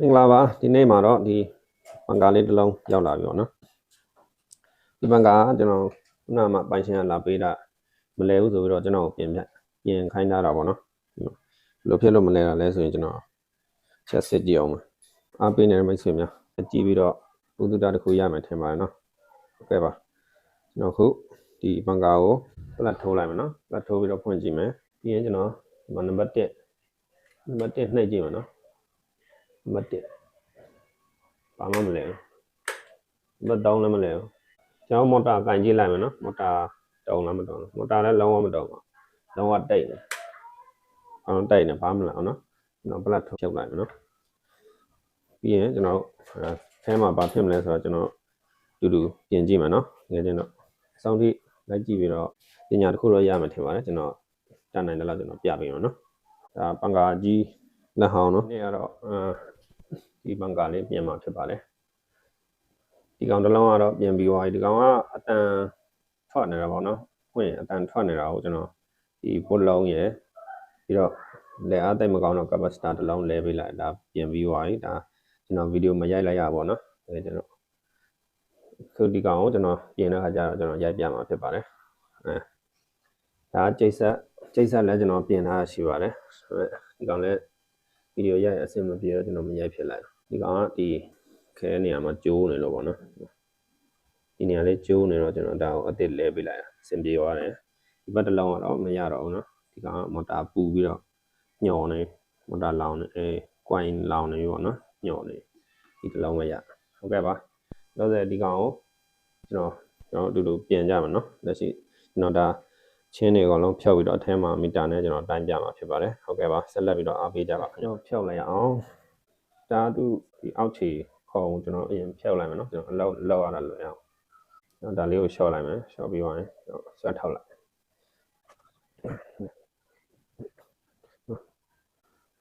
မင်္ဂလာပါဒီနေ့မှာတော့ဒီပန်ကာလေးတစ်လုံးရောက်လာပြီပေါ့နော်ဒီပန်ကာကကျွန်တော်ခုနမှပိုင်ရှင်ကလာပေးတာမလဲဘူးဆိုပြီးတော့ကျွန်တော်ပြင်ပြပြင်ခိုင်းထားတာပေါ့နော်ဒီမှာဘယ်လိုဖြစ်လို့မလဲတာလဲဆိုရင်ကျွန်တော်ချက်စစ်ကြည့်အောင်ပါအားပေးနေတဲ့မိတ်ဆွေများကြည့်ပြီးတော့ဘုဒ္ဓတာတစ်ခုရမယ်ထင်ပါတယ်နော်ဟုတ်ကဲ့ပါကျွန်တော်ခုဒီပန်ကာကိုပလက်ထိုးလိုက်မယ်နော်ပလက်ထိုးပြီးတော့ဖွင့်ကြည့်မယ်ပြီးရင်ကျွန်တော်ဒီမှာနံပါတ်1နံပါတ်1နှိပ်ကြည့်မယ်နော် နံပါတ်1ဘာမှမလဲဘူးနံပါတ်3လည်းမလဲဘူးကျွန်တော်မော်တာကင်ကြည့်လိုက်မယ်နော်မော်တာတုံလားမတုံလားမော်တာလည်းလုံးဝမတုံပါလုံးဝတိတ်တယ်အောင်တိတ်နေဘာမှမလဲအောင်နော်ကျွန်တော်ပလက်ထုတ်ဖြုတ်လိုက်မယ်နော်ပြီးရင်ကျွန်တော်အဲအဲမှာဘာဖြစ်မလဲဆိုတော့ကျွန်တော်တူတူပြင်ကြည့်မယ်နော်ငယ်ချင်းတော့အဆုံးထိလိုက်ကြည့်ပြီးတော့ပညာတစ်ခုတော့ရမယ်ထင်ပါတယ်ကျွန်တော်တတ်နိုင်တယ်လို့ကျွန်တော်ပြပေးမယ်နော်ဒါပန်ကာကြီးလက်ဟောင်းနော်နေ့ကတော့အဲ ဒီဘန်ကာလေးပြင်มาဖြစ်ပါတယ်ဒီကောင်တစ်လုံးကတော့ပြင်ပြီးသွားပြီဒီကောင်ကအတန်ထွက်နေတာပေါ့နော်ဖွင့်ရင်အတန်ထွက်နေတာကိုကျွန်တော်ဒီပုတ်လုံးရယ်ပြီးတော့လက်အားတိတ်မကောင်းတော့ capacitor တစ်လုံးလဲပေးလိုက်ဒါပြင်ပြီးသွားပြီဒါကျွန်တော်ဗီဒီယိုမရိုက်လိုက်ရပါဘောနော်အဲကျွန်တော်ခုဒီကောင်ကိုကျွန်တော်ပြင်တဲ့ခါကျတော့ကျွန်တော်ရိုက်ပြမှာဖြစ်ပါတယ်အဲဒါကျိတ်ဆက်ကျိတ်ဆက်လည်းကျွန်တော်ပြင်ထားရှိပါတယ်ဒီကောင်လည်း ဗီဒီယိုရိုက်အဆင်မပြေတော့ကျွန်တော်မရိုက်ဖြစ်လိုက်ဒီကောင်ကဒီခဲနေရာမှာကျိုးနေလို့ပေါ့နော်ဒီနေရာလေးကျိုးနေတော့ကျွန်တော်ဒါကိုအစ်စ်လဲပေးလိုက်တာအဆင်ပြေသွားတယ်ဒီဘက်တစ်လုံးကတော့မရတော့ဘူးနော်ဒီကောင်ကမော်တာပူပြီးတော့ညှော်နေမော်တာလောင်နေအဲကွိုင်းလောင်နေပြီပေါ့နော်ညှော်နေဒီတစ်လုံးမရဟုတ်ကဲ့ပါတော့ဆိုဒီကောင်ကိုကျွန်တော်ကျွန်တော်အတူတူပြင်ကြမှာနော်လက်ရှိကျွန်တော်ဒါ ချင်းတွေအကုန်လုံးဖြုတ်ပြီးတော့အထဲမှာမီတာနဲ့ကျွန်တော်တိုင်းပြမှာဖြစ်ပါတယ်ဟုတ်ကဲ့ပါဆက်လက်ပြီးတော့အားပေးကြပါခင်ဗျာဖြုတ်လိုက်အောင်ဒါသူဒီအောက်ခြေခုံကျွန်တော်အရင်ဖြုတ်လိုက်မယ်နော်ကျွန်တော်အလောက်လောက်ရတာလွယ်အောင်ကျွန်တော်ဒါလေးကိုရှော့လိုက်မယ်ရှော့ပြီးသွားရင်ကျွန်တော်ဆွဲထောက်လိုက်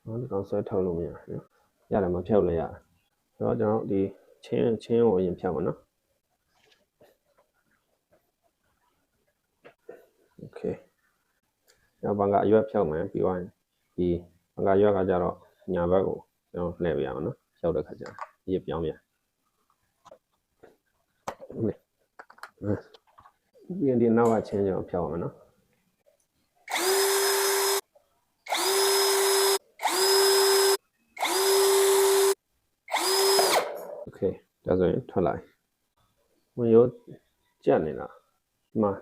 ဟောဒီကောင်ဆွဲထောက်လို့မရနော်ရတယ်မဖြုတ်လည်းရတယ်ဆိုတော့ကျွန်တော်ဒီချင်းချင်းကိုအရင်ဖြုတ်မယ်နော် โอเคနောက်ဘန်ကအရွက်ဖြောက်မယ်ပြီးသွားရင်ဒီဘန်ကရွက်ကကြတော့ညာဘက်ကိုကျွန်တော်လှည့်ပြရအောင်နော်ဖြောက်တဲ့ခါကျရင်ရစ်ပြောင်းပြန်ပြီးရင်ဒီနောက်ကချင်းကျွန်တော်ဖြောက်အောင်နော်โอเคဒါဆိုရင်ထွက်လိုက်ဝင်ရိုးကြက်နေလားဒီမှာ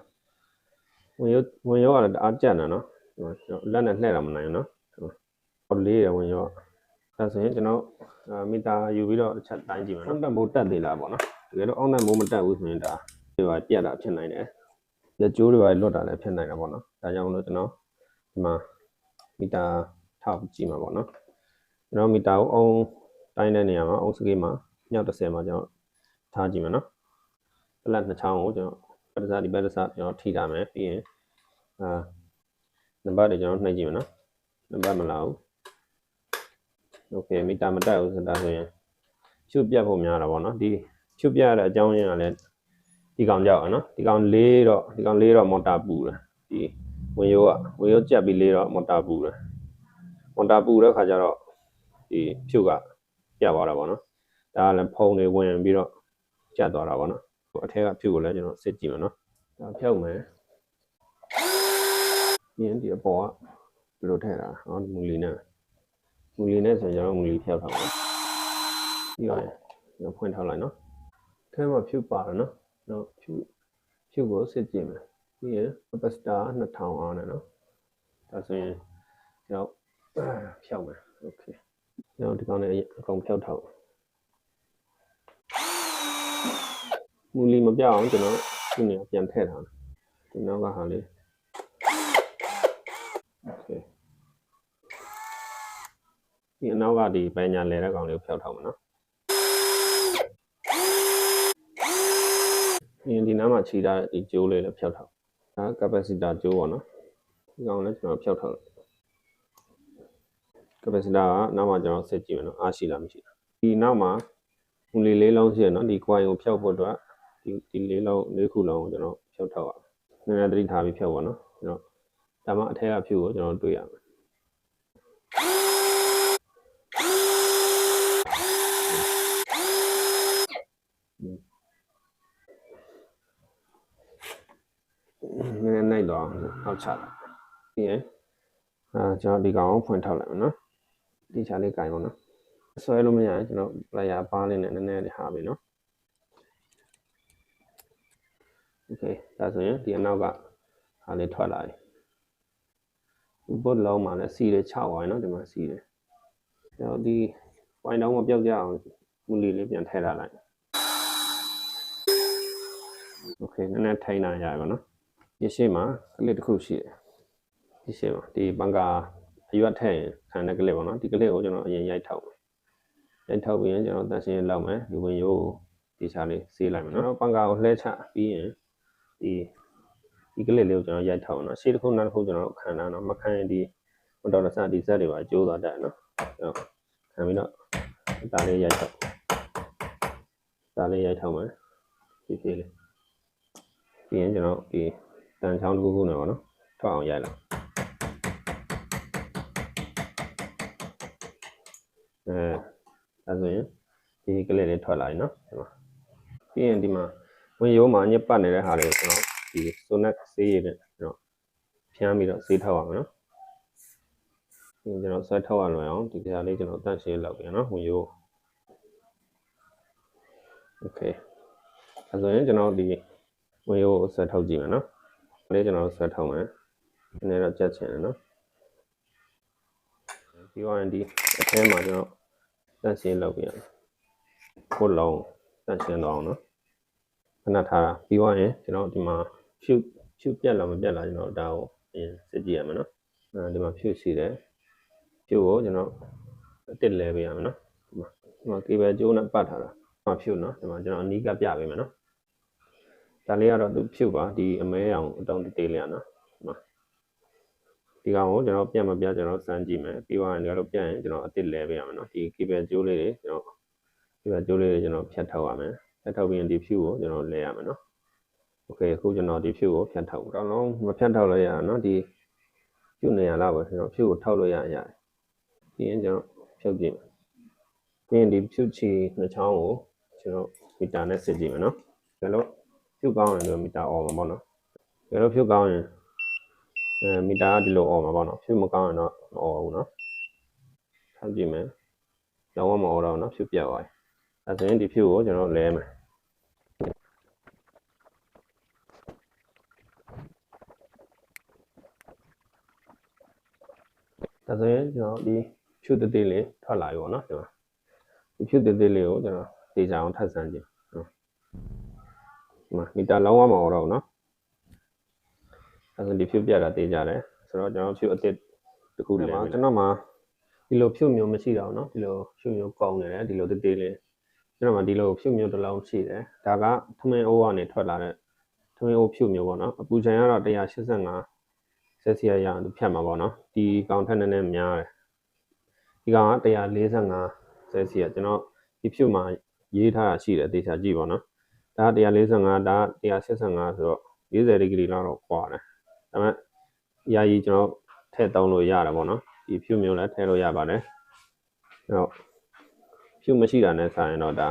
ဝင်ရောဝင်ရောကလည်းတအားကြက်နေနော်ဒီမှာကျွန်တော်လက်နဲ့လှည့်တာမနိုင်ဘူးနော်ဒီမှာဟောလေးရဝင်ရောအဲဆိုရင်ကျွန်တော်အာမီတာယူပြီးတော့တစ်ချက်တိုင်းကြည့်မယ်နော်အောင့်တက်မိုးတက်သေးလားပေါ့နော်တကယ်တော့အောင့်တက်မိုးမတက်ဘူးဆိုရင်ဒါဒီပါပြက်တာဖြစ်နိုင်တယ်လက်ကျိုးတွေပါလွတ်တာလည်းဖြစ်နိုင်တာပေါ့နော်ဒါကြောင့်လို့ကျွန်တော်ဒီမှာမီတာထောက်ကြည့်မှာပေါ့နော်ကျွန်တော်မီတာကိုအုံတိုင်းတဲ့နေရာမှာအုံစကေးမှာညောက်30မှာကျွန်တော်ထားကြည့်မယ်နော်ပလက်နှစ်ချောင်းကိုကျွန်တော် ပဒစာဒီပဒစာကျွန်တော်ထိတာမယ်ပြီးရင်အာနံပါတ်တွေကျွန်တော်နှိပ်ကြည့်မယ်နော်နံပါတ်မလာဘူးโอเคမီတာမတက်ဘူးဆိုတာဆိုရင်ဖြုတ်ပြတ်ဖို့များတာပေါ့နော်ဒီဖြုတ်ပြတ်ရတဲ့အကြောင်းရင်းကလည်းဒီကောင်ကြောက်ရနော်ဒီကောင်လေးတော့ဒီကောင်လေးတော့မော်တာပူတယ်ဒီဝင်ရိုးကဝင်ရိုးကြက်ပြီးလေးတော့မော်တာပူတယ်မော်တာပူတဲ့ခါကျတော့ဒီဖြုတ်ကပြတ်သွားတာပေါ့နော်ဒါကလည်းဖုံတွေဝင်ပြီးတော့ကျတ်သွားတာပေါ့နော် အထက်ကဖြုတ်ကိုလည်းကျွန်တော်စစ်ကြည့်မယ်နော်ဒါဖြုတ်မယ်ပြီးရင်ဒီအပေါ်ကဘယ်လိုထည့်တာဟောမူလီနဲ့မူလီနဲ့ဆိုရင်ကျွန်တော်မူလီဖြောက်ထားပါမယ်ပြီးတော့ကျွန်တော်ဖွင့်ထားလိုက်နော်ထဲမှာဖြုတ်ပါတယ်နော်တော့ဖြုတ်ဖြုတ်ကိုစစ်ကြည့်မယ်ပြီးရင် capacitor 2000အားနဲ့နော်ဒါဆိုရင်ကျွန်တော်ဖြောက်မယ်โอเคကျွန်တော်ဒီကောင်နဲ့အကောင်ဖြောက်ထား မူလီမပြောက်အောင်ကျွန်တော်ဒီနေရာပြန်ထည့်ထားတယ်ဒီနောက်ကဟာလေးโอเคဒီအနောက်ကဒီပညာလဲတဲ့ကောင်လေးကိုဖျောက်ထားမှာနော်ဒီဒီနားမှာခြိထားတဲ့ဒီကျိုးလေးလည်းဖျောက်ထားဒါ capacitor ကျိုးပေါ့နော်ဒီကောင်လည်းကျွန်တော်ဖျောက်ထားတယ် capacitor ကနောက်မှကျွန်တော်ဆက်ကြည့်မယ်နော်အားရှိလားမရှိလားဒီနောက်မှာမူလီလေးလုံးရှိရနော်ဒီ coin ကိုဖျောက်ဖို့အတွက် ဒီဒီလေးလောက်လေးခုလောက်ကျွန်တော်ဖြုတ်ထားပါနည်းနည်းသတိထားပြီးဖြုတ်ပါနော်ကျွန်တော်ဒါမှအထက်ကဖြုတ်ကိုကျွန်တော်တွေ့ရမယ်နည်းနည်းနိုင်တော့နောက်ချလိုက်ပြီးရင်အာကျွန်တော်ဒီကောင်ဖွင့်ထောက်လိုက်မယ်နော်ဒီချာလေးကင်ပါနော်ဆွဲလို့မရရင်ကျွန်တော် player ပါလေးနဲ့နည်းနည်းလေးဟာပြီနော် okay ဒါဆိုရင်ဒီအနောက်ကဟာလေးထွက်လာပြီဒီဘုတ်လုံးမှာလည်းစီတယ်6ဝိုင်းနော်ဒီမှာစီတယ်ကျွန်တော်ဒီဝိုင်းတော့မပြောက်ကြအောင်မူလီလေးပြန်ထည့်ထားလိုက် okay နည်းနည်းထိုင်နိုင်ရပါတော့ဒီရှေ့မှာကလစ်တစ်ခုရှိတယ်ဒီရှေ့မှာဒီဘန်ကာအရွက်ထည့်ရင်ခံတဲ့ကလစ်ပေါ့နော်ဒီကလစ်ကိုကျွန်တော်အရင်ရိုက်ထောက်မယ်ရိုက်ထောက်ပြီးရင်ကျွန်တော်တန်ရှင်းလောက်မယ်ဒီဝင်ရိုးကိုဒီချာလေးဆေးလိုက်မယ်နော်ဘန်ကာကိုလှဲချပြီးရင် ဒီဒီကလစ်လေးကိုကျွန်တော်ရိုက်ထောက်နော်ရှေ့တစ်ခုနောက်တစ်ခုကျွန်တော်ခံတာနော်မခံရင်ဒီဟိုတော့စဒီဇက်တွေပါကျိုးသွားတယ်နော်ကျွန်တော်ခံပြီးတော့ဒါလေးရိုက်ထောက်ဒါလေးရိုက်ထောက်မယ်ဖြည်းဖြည်းလေးပြီးရင်ကျွန်တော်ဒီတန်ချောင်းတစ်ခုခုနဲ့ပေါ့နော်ထွက်အောင်ရိုက်လိုက်အဲအဲဆိုရင်ဒီကလေးလေးထွက်လာပြီနော်ဒီမှာပြီးရင်ဒီမှာ ဝင်ရိုးမှာညစ်ပတ်နေတဲ့ဟာလေးကိုကျွန်တော်ဒီ sonet ဆေးရည်နဲ့ကျွန်တော်ဖြန်းပြီးတော့ဆေးထောက်အောင်နော်ပြီးရင်ကျွန်တော်ဆွဲထောက်ရလွယ်အောင်ဒီကြားလေးကျွန်တော်တန့်ရှင်းလောက်ပြန်နော်ဝင်ရိုး okay အဲဆိုရင်ကျွန်တော်ဒီဝင်ရိုးကိုဆက်ထုတ်ကြည့်မယ်နော်။ဒါလေးကျွန်တော်တို့ဆက်ထုတ်မယ်။ဒီနေ့တော့ကြက်ချင်တယ်နော်။ပြီးတော့ဒီအထဲမှာကျွန်တော်တန့်ရှင်းလုပ်ပြရမယ်။ခုလုံးတန့်ရှင်းတော့အောင်နော်။ ခဏထားတာပြီးတော့ရင်ကျွန်တော်ဒီမှာဖြူဖြူပြက်လာမပြက်လာကျွန်တော်ဒါကိုအရင်စစ်ကြည့်ရမယ်နော်။အဲဒီမှာဖြူရှိတယ်။ဖြူကိုကျွန်တော်အတစ်လဲပေးရမယ်နော်။ဒီမှာဒီမှာကေဘယ်ကျိုးနဲ့ပတ်ထားတာ။ဒီမှာဖြူနော်။ဒီမှာကျွန်တော်အနီးကပြပေးမယ်နော်။ဒါလေးကတော့သူဖြုတ်ပါဒီအမဲအောင်အတောင်တေးလေးอ่ะနော်ဒီမှာဒီကောင်ကိုကျွန်တော်ပြတ်မပြတ်ကျွန်တော်စမ်းကြည့်မယ်ပြီးသွားရင်လည်းပြတ်ရင်ကျွန်တော်အစ်စ်လဲပေးရမယ်နော်ဒီ cable ကျိုးလေးတွေကျွန်တော် cable ကျိုးလေးတွေကျွန်တော်ဖြတ်ထောက်ရမယ် ဖြတ်ထုတ်ပြီးရင်ဒီ view ကိုကျွန်တော်လဲရမယ်နော် okay အခုကျွန်တော်ဒီ view ကိုဖြတ်ထုတ်တော့လုံးမဖြတ်ထုတ်လို့ရအောင်နော်ဒီ view နေရာလောက်ပဲကျွန်တော် view ကိုထောက်လို့ရရတယ်ပြီးရင်ကျွန်တော်ဖြုတ်ကြည့်ပြီးရင်ဒီ view ချီနှချောင်းကိုကျွန်တော်မီတာနဲ့စစ်ကြည့်မယ်နော်ဒါလို့ view ကောင်းရင်တော့မီတာအော်မှာပေါ့နော်ဒါလို့ view ကောင်းရင်အဲမီတာကဒီလိုအော်မှာပေါ့နော် view မကောင်းရင်တော့မအော်ဘူးနော်ထောက်ကြည့်မယ်လုံးဝမအော်တော့နော် view ပြတ်သွားတယ် အဲဆိုရင်ဒီဖြုတ်ကိုကျွန်တော်လဲမယ်။ဒါဆိုရင်ကျွန်တော်ဒီဖြုတ်တသေးလေးထွက်လာပြီပေါ့နော်ဒီမှာဒီဖြုတ်တသေးလေးကိုကျွန်တော်တေချာအောင်ထပ်ဆန်းကြည့်နော် ဒီမှာမီတာလုံးဝမအောင်တော့ဘူးเนาะအဲဆိုဒီဖြုတ်ပြတာတေးကြတယ်ဆိုတော့ကျွန်တော်ဖြုတ်အစ်စ်တစ်ခုလဲပါကျွန်တော်မှာဒီလိုဖြုတ်မျိုးမရှိတော့ဘူးเนาะဒီလိုဖြုတ်မျိုးကောင်းနေတယ်ဒီလိုတေးသေးလေး ကျွန်တော်ကဒီလိုဖြူမျိုးတစ်လုံးရှိတယ်ဒါကသမင်အိုးကနေထွက်လာတဲ့သမင်အိုးဖြူမျိုးပေါ့နော်အပူချန်ကတော့185ဆက်စီရရသူဖြတ်မှာပေါ့နော်ဒီကောင်ထက်နည်းနည်းများတယ်ဒီကောင်က145ဆက်စီရကျွန်တော်ဒီဖြူမှာရေးထားတာရှိတယ်တေချာကြည့်ပေါ့နော်ဒါ145ဒါ185ဆိုတော့40ဒီဂရီလောက်တော့ကွာတယ်ဒါပေမဲ့အရာကြီးကျွန်တော်ထည့်တောင်းလို့ရတာပေါ့နော်ဒီဖြူမျိုးလည်းထည့်လို့ရပါတယ်အဲ့တော့ ဖြူမရှိတာနဲ့ဆိုင်ရင်တော့ဒါ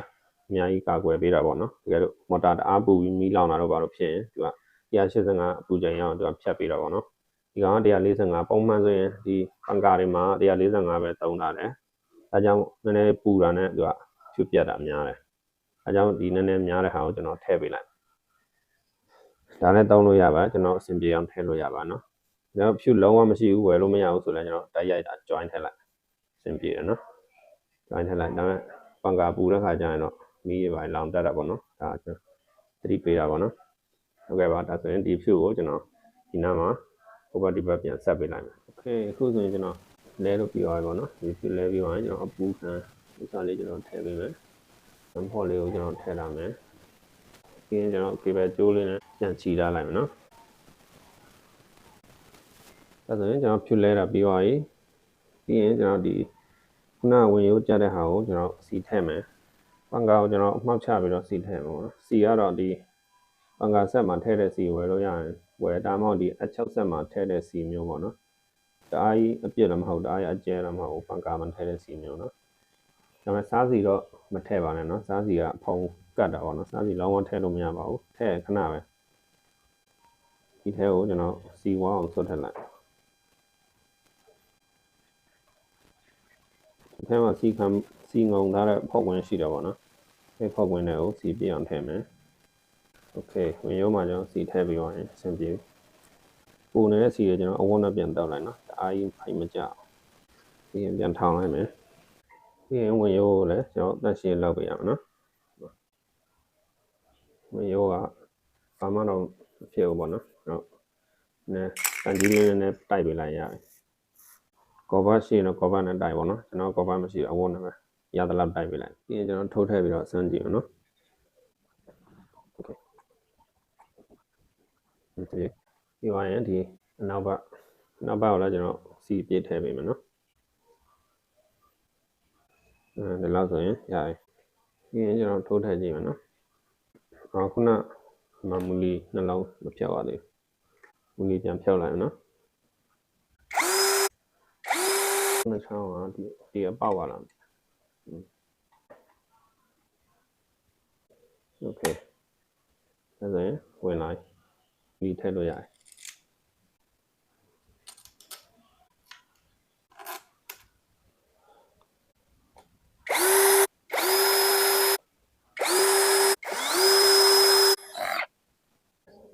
အများကြီးကာကွယ်ပေးတာပေါ့နော်တကယ်လို့မော်တာတအားပူပြီးမီးလောင်တာတော့ဘာလို့ဖြစ်ရင်သူက185အပူချိန်ရအောင်သူကဖြတ်ပေးတာပေါ့နော်ဒီကောင်က145ပုံမှန်ဆိုရင်ဒီပန်ကာတွေမှာ145ပဲတုံးတာတယ်ဒါကြောင့်နည်းနည်းပူတာနဲ့သူကဖြူပြတ်တာများတယ်အဲကြောင့်ဒီနည်းနည်းများတဲ့ဟာကိုကျွန်တော်ထည့်ပေးလိုက်ဒါနဲ့တောင်းလို့ရပါကျွန်တော်အဆင်ပြေအောင်ထည့်လို့ရပါနော်ကျွန်တော်ဖြူလုံးဝမရှိဘူးဝယ်လို့မရဘူးဆိုလည်းကျွန်တော်တိုက်ရိုက်တာ join ထည့်လိုက်အဆင်ပြေတယ်နော် ဒိုင်းထက်လိုက်ဒါပေမဲ့ပန်ကာပူတဲ့ခါကျရင်တော့မီးရပါလောင်တက်တာပေါ့နော်ဒါကျွန်တော်သတိပေးတာပေါ့နော်ဟုတ်ကဲ့ပါဒါဆိုရင်ဒီ view ကိုကျွန်တော်ဒီနားမှာ over debug ပြန်ဆက်ပေးလိုက်မယ် okay အခုဆိုရင်ကျွန်တော်လဲလို့ပြောရပါတော့နော်ဒီ view လဲပြီးပါရင်ကျွန်တော်အပူခံဥစားလေးကျွန်တော်ထည့်ပေးမယ် import လေးကိုကျွန်တော်ထည့်လာမယ်ပြီးရင်ကျွန်တော် cable ကျိုးလေးနဲ့ပြန်ချီထားလိုက်မယ်နော်ဒါဆိုရင်ကျွန်တော် view လဲတာပြီးပါပြီပြီးရင်ကျွန်တော်ဒီ ခုနဝင်ရိုးကြတဲ့ဟာကိုကျွန်တော်စီထည့်မယ်ပန်ကာကိုကျွန်တော်အမှောက်ချပြီးတော့စီထည့်မယ်ပေါ့နော်စီကတော့ဒီပန်ကာဆက်မှာထည့်တဲ့စီဝယ်လို့ရရင်ဝယ်ဒါမှမဟုတ်ဒီအချောက်ဆက်မှာထည့်တဲ့စီမျိုးပေါ့နော်တအားကြီးအပြစ်လည်းမဟုတ်တအားကြီးအကျဲလည်းမဟုတ်ပန်ကာမှာထည့်တဲ့စီမျိုးနော်ဒါပေမဲ့စားစီတော့မထည့်ပါနဲ့နော်စားစီကဖုံကတ်တာပေါ့နော်စားစီလောင်းဝထည့်လို့မရပါဘူးထည့်ခဏပဲဒီထဲကိုကျွန်တော်စီဝါအောင်ဆွတ်ထည့်လိုက် ထဲမှာစီခံစီငုံထားတဲ့ဖောက်ဝင်ရှိတယ်ပေါ့နော်အဲဖောက်ဝင်တွေကိုစီပြအောင်ထည့်မယ်โอเคဝင်ရုံးမှာကျွန်တော်စီထည့်ပြီးတော့ရင်အဆင်ပြေပူနေတဲ့စီကိုကျွန်တော်အဝန်းနဲ့ပြန်တောက်လိုက်နော်တအားကြီးဖိုင်မကြအောင်ပြီးရင်ပြန်ထောင်လိုက်မယ်ပြီးရင်ဝင်ရုံးကိုလည်းကျွန်တော်တက်ရှည်လောက်ပေးရအောင်နော်ဝင်ရုံးကဘာမှတော့မဖြစ်ဘူးပေါ့နော်ဟုတ်နဲတန်ကြီးလေးနဲ့တိုက်ပေးလိုက်ရတယ် ကော်ဘာရှိရင်တော့ကော်ဘာနဲ့တိုက်ပါတော့ကျွန်တော်ကော်ဘာမရှိဘူးအဝန်းနဲ့ပဲရသလောက်တိုက်ပေးလိုက်ပြီးရင်ကျွန်တော်ထိုးထည့်ပြီးတော့စမ်းကြည့်အောင်နော်ဒီပြီးသွားရင်ဒီအနောက်ဘက်အနောက်ဘက်ကိုလည်းကျွန်တော်စီပြည့်ထည့်ပေးမယ်နော်အဲဒီလောက်ဆိုရင်ရတယ်ပြီးရင်ကျွန်တော်ထိုးထည့်ကြည့်မယ်နော်အော်ခုနမမူလီနှလုံးမဖြောက်ရသေးဘူးမူလီပြန်ဖြောက်လိုက်အောင်နော်ခု နချောင်းကဒီဒီအပေါက်ပါလားโอเคဒါဆိုရင်ဝင်လိုက်ဒီထည့်လို့ရတယ်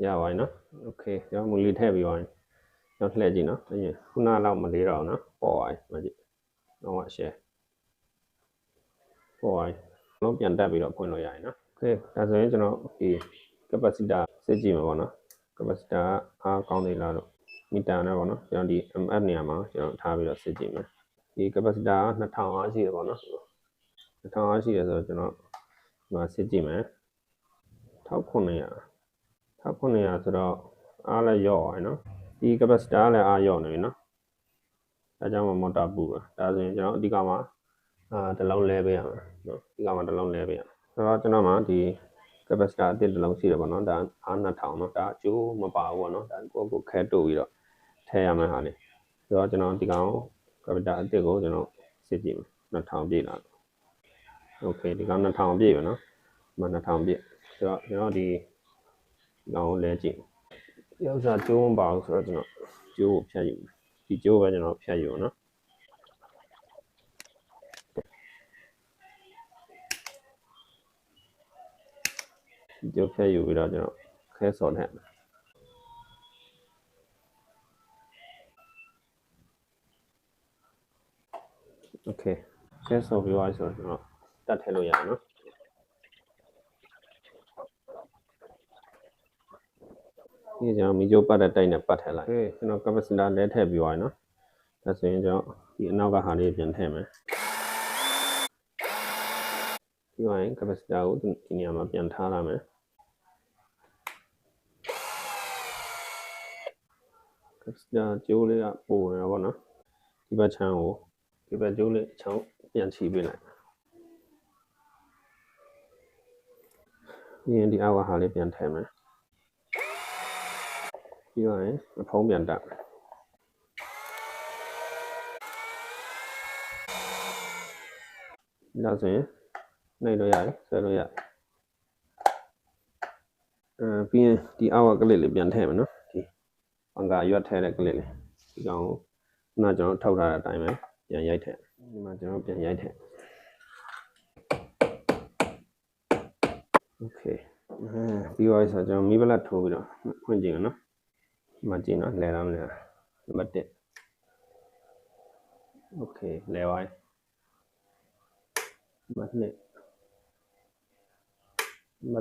ရပါပြီနော်โอเคကျွန်တော်မူလီထည့်ပြီးပါရင်ကျွန်တော်လှည့်ကြည့်နော်အရင်ခုနလောက်မလေးတော့နော် ပေါ်ပါပြီမကြည့်တော့အရှယ်ပေါ်ပါပြီလုံးပြန်တက်ပြီးတော့ဖွင့်လို့ရရင်နော်โอเคဒါဆိုရင်ကျွန်တော်ဒီ capacitor စစ်ကြည့်မှာပေါ့နော် capacitor ကအားကောင်းနေလားလို့မီတာနဲ့ပေါ့နော်ကျွန်တော်ဒီ mf နေရာမှာကျွန်တော်ထားပြီးတော့စစ်ကြည့်မယ်ဒီ capacitor က2000အားရှိတယ်ပေါ့နော်2000အားရှိတယ်ဆိုတော့ကျွန်တော်ဒီမှာစစ်ကြည့်မယ်1900 1900ဆိုတော့အားလည်းရော့သွားပြီနော်ဒီ capacitor ကလည်းအားရော့နေပြီနော် ဒါကြောင့်မမော်တာပူတာဒါဆိုရင်ကျွန်တော်အဓိကမှာအာတစ်လုံးလဲပေးရမှာနော်အဓိကမှာတစ်လုံးလဲပေးရမှာဆိုတော့ကျွန်တော်မှာဒီ capacitor အတစ်တစ်လုံးရှိတယ်ပေါ့နော်ဒါအား2000เนาะဒါအကျိုးမပါဘူးပေါ့နော်ဒါကိုယ့်ကိုယ်ခဲတို့ပြီးတော့ထည့်ရမယ့်ဟာလေးဆိုတော့ကျွန်တော်ဒီကောင် capacitor အတစ်ကိုကျွန်တော်စစ်ကြည့်မယ်2000ပြည့်လာတော့ okay ဒီကောင်2000ပြည့်ပဲเนาะဒီမှာ2000ပြည့်ဆိုတော့ကျွန်တော်ဒီဒီကောင်ကိုလဲကြည့်ဒီဥစ္စာကျိုးမပါဘူးဆိုတော့ကျွန်တော်ကျိုးကိုဖြတ်ယူမယ် ဒီကျိုးပဲကျွန်တော်ဖြတ်ယူအောင်เนาะဒီကျိုးဖြတ်ယူပြီးတော့ကျွန်တော်ခဲစော်ထည့်မယ် โอเคခဲဆော်ပြီးသွားပြီဆိုတော့ကျွန်တော်တတ်ထည့်လို့ရအောင်နော် ဒီကျွန်တော်မီဂျိုပတ်တဲ့တိုက်နဲ့ပတ်ထည့်လိုက်ကျွန်တော် capacitor လဲထည့်ပြီးသွားရင်နော်ဒါဆိုရင်ကျွန်တော်ဒီအနောက်ကဟာလေးပြန်ထည့်မယ်ပြီးသွားရင် capacitor ကိုဒီနေရာမှာပြန်ထားလာမယ် capacitor ကျိုးလေးကပိုနေတာပေါ့နော်ဒီဘက်ချမ်းကိုဒီဘက်ကျိုးလေးချောင်းပြန်ချီပေးလိုက်ပြီးရင်ဒီအောက်ကဟာလေးပြန်ထည့်မယ် ပြီးတော့ရင်အဖုံးပြန်တက်မယ်ဒါဆိုရင်နှိပ်လို့ရတယ်ဆွဲလို့ရတယ်အဲပြီးရင်ဒီအောက်ကကလစ်လေးပြန်ထည့်မယ်နော်ဒီဘန်ကာရွက်ထည့်တဲ့ကလစ်လေးဒီကောင်ကိုခုနကျွန်တော်ထောက်ထားတဲ့အတိုင်းပဲပြန်ရိုက်ထည့်ဒီမှာကျွန်တော်ပြန်ရိုက်ထည့် Okay အဲပြီးသွားပြီဆိုတော့ကျွန်တော်မီးပလက်ထိုးပြီးတော့ဖွင့်ကြည့်ရနော်ဒီမှာကြည့်နော် လဲလားမလဲလားနံပါတ်1 Okay လဲပါပြီနံ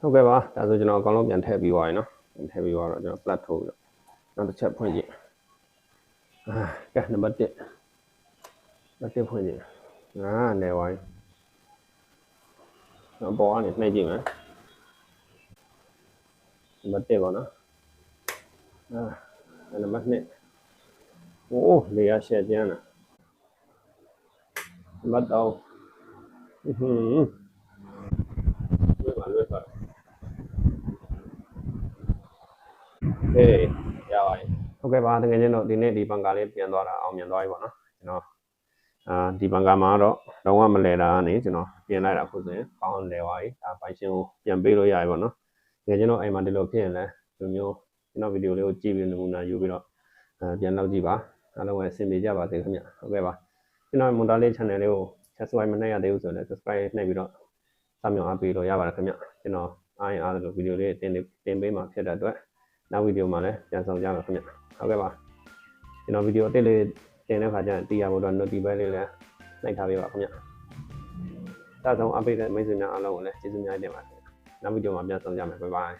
ဟုတ်ကဲ့ပါဒါဆိုကျွန်တော်အကောင်လုံးပြန်ထည့်ပြီးသွားပြီနော်ပြန်ထည့်ပြီးသွားတော့ကျွန်တော် plat ထိုးပြီးတော့နောက်တစ်ချက်ဖွင့်ကြည့်အာကဲနံပါတ်1နံပါတ်1ဖွင့်ကြည့်အာနေဝိုင်းတော့ပေါ်ကနေနှိပ်ကြည့်မယ်နံပါတ်1ပေါ့နော်အာနံပါတ်2โอ้လေရရှက်ကျန်းလာနံပါတ်3ဟွန်းလွယ်ပါလွယ်ပါ ဟေးရပါတယ်ဟုတ်ကဲ့ပါတကယ်ချင်းတော့ဒီနေ့ဒီဘန်ကာလေးပြန်သွားတာအောင်မြင်သွားပြီပေါ့နော်ကျွန်တော်အာဒီဘန်ကာမှာတော့လုံးဝမလဲတာကနေကျွန်တော်ပြင်လိုက်တာအခုဆိုရင်ကောင်းလဲသွားပြီဒါပိုင်ရှင်ကိုပြန်ပေးလို့ရပြီပေါ့နော်တကယ်ချင်းတော့အိမ်မှာဒီလိုဖြစ်ရင်လည်းဒီလိုမျိုးကျွန်တော်ဗီဒီယိုလေးကိုကြည့်ပြီးနမူနာယူပြီးတော့အဲပြန်လောက်ကြည့်ပါအားလုံးပဲအဆင်ပြေကြပါစေခင်ဗျဟုတ်ကဲ့ပါကျွန်တော်မွန်တာလေး channel လေးကို subscribe မနှိပ်ရသေးဘူးဆိုတော့ subscribe နှိပ်ပြီးတော့စမြောင်အားပေးလို့ရပါတယ်ခင်ဗျကျွန်တော်အားရင်အားလို့ဗီဒီယိုလေးတင်တင်ပေးမှာဖြစ်တဲ့အတွက် နောက်ဗီဒီယိုမှာလည်းပြန်ဆောင်ကြမယ်ခင်ဗျဟုတ်ကဲ့ပါကျွန်တော်ဗီဒီယိုအတစ်လေးတင်တဲ့ခါကျရင်တီးရဖို့တော့ notify လေးလည်းနှိပ်ထားပေးပါခင်ဗျဒါဆုံးအပိတ်တဲ့မိတ်ဆွေများအားလုံးကိုလည်းကျေးဇူးများတင်ပါတယ်နောက်ဗီဒီယိုမှာပြန်ဆောင်ကြမယ်ဘိုင်ဘိုင်